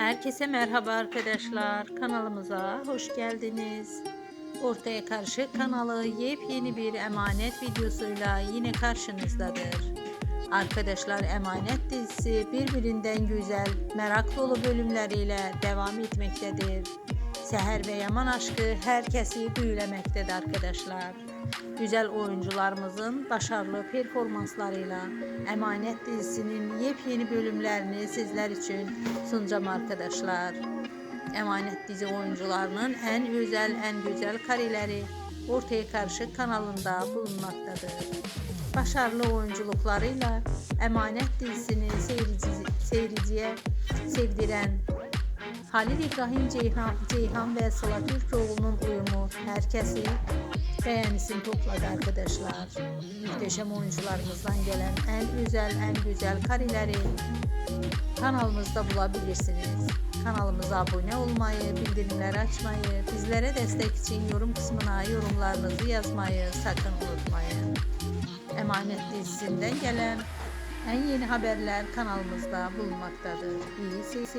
Herkese merhaba arkadaşlar. Kanalımıza hoş geldiniz. Ortaya Karşı kanalı yepyeni bir emanet videosuyla yine karşınızdadır. Arkadaşlar Emanet dizisi birbirinden güzel, merak dolu bölümleriyle devam etmektedir. Seher ve Yaman aşkı herkesi büyülemektedir arkadaşlar. Güzel oyuncularımızın başarılı performanslarıyla Emanet dizisinin yepyeni bölümlerini sizler için sunacağım arkadaşlar. Emanet dizi oyuncularının en özel, en güzel kareleri Ortaya Karşı kanalında bulunmaktadır. Başarılı oyunculuklarıyla Emanet dizisini seyirci, seyirciye sevdiren Halil İbrahim Ceyhan, Ceyhan ve Sıla Türkoğlu'nun uyumu herkesi beğenisini topladı arkadaşlar. Muhteşem oyuncularımızdan gelen en güzel, en güzel kareleri kanalımızda bulabilirsiniz. Kanalımıza abone olmayı, bildirimleri açmayı, bizlere destek için yorum kısmına yorumlarınızı yazmayı sakın unutmayın. Emanet dizisinden gelen en yeni haberler kanalımızda bulunmaktadır. İyi seyirler.